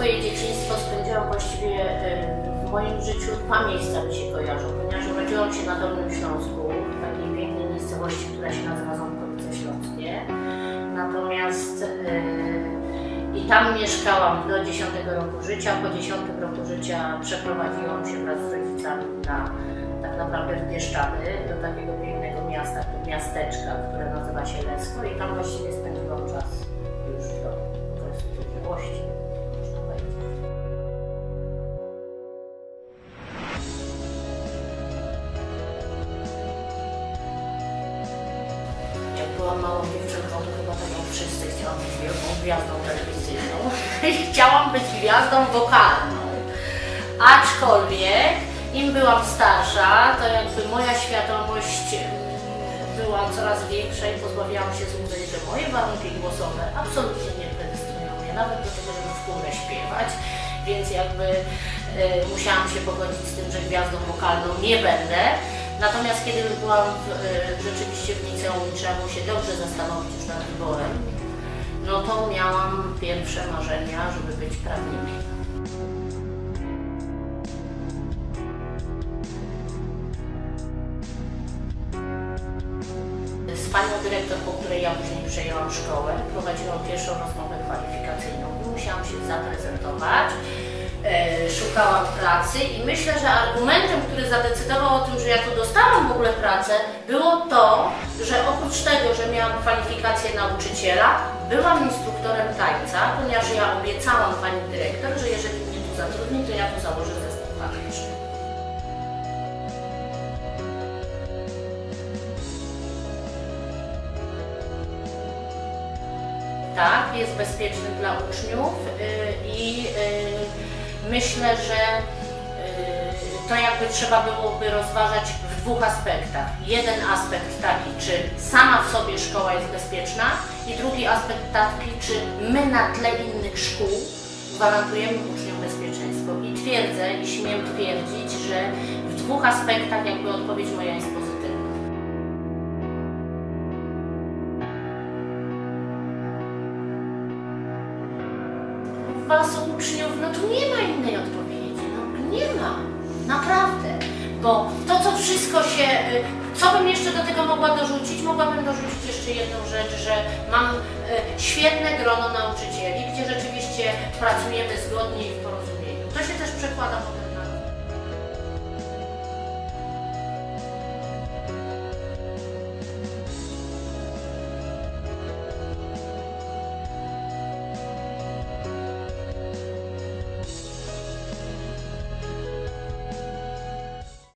swoje dzieciństwo spędziłam właściwie w moim życiu dwa miejsca mi się kojarzą, ponieważ urodziłam się na Dolnym Śląsku, w takiej pięknej miejscowości, która się nazywa Ząbkowice Śląskie. Natomiast i tam mieszkałam do 10 roku życia. Po 10 roku życia przeprowadziłam się wraz z rodzicami na tak naprawdę w Bieszczady, do takiego pięknego miasta, miasteczka, które nazywa się Lesko i tam właściwie spędziłam czas byłam małą dziewczynką, to chyba tak jak wszyscy chciałam być wielką gwiazdą telewizyjną i chciałam być gwiazdą wokalną. Aczkolwiek im byłam starsza, to jakby moja świadomość mm, była coraz większa i pozbawiałam się złudzeń, że moje warunki głosowe absolutnie nie predestynują mnie nawet do tego, żeby w chórze śpiewać, więc jakby e, musiałam się pogodzić z tym, że gwiazdą wokalną nie będę. Natomiast kiedy już byłam w, e, rzeczywiście w liceum i trzeba było się dobrze zastanowić już nad wyborem, no to miałam pierwsze marzenia, żeby być prawnikiem. Z panią dyrektor, po której ja później przejęłam szkołę, prowadziłam pierwszą rozmowę kwalifikacyjną i musiałam się zaprezentować. Szukałam pracy i myślę, że argumentem, który zadecydował o tym, że ja tu dostałam w ogóle pracę, było to, że oprócz tego, że miałam kwalifikację nauczyciela, byłam instruktorem tańca, ponieważ ja obiecałam pani dyrektor, że jeżeli mnie tu zatrudni, to ja tu założę zespół taneczny. tak, jest bezpieczny dla uczniów y, i y, myślę, że y, to jakby trzeba byłoby rozważać w dwóch aspektach. Jeden aspekt taki, czy sama w sobie szkoła jest bezpieczna i drugi aspekt taki, czy my na tle innych szkół gwarantujemy uczniom bezpieczeństwo. I twierdzę i śmiem twierdzić, że w dwóch aspektach jakby odpowiedź moja jest was uczniów, no tu nie ma innej odpowiedzi. No nie ma. Naprawdę. Bo to, co wszystko się. y, Co bym jeszcze do tego mogła dorzucić? Mogłabym dorzucić jeszcze jedną rzecz, że mam y, świetne grono nauczycieli, gdzie rzeczywiście pracujemy zgodnie i w porozumieniu. To się też przekłada potem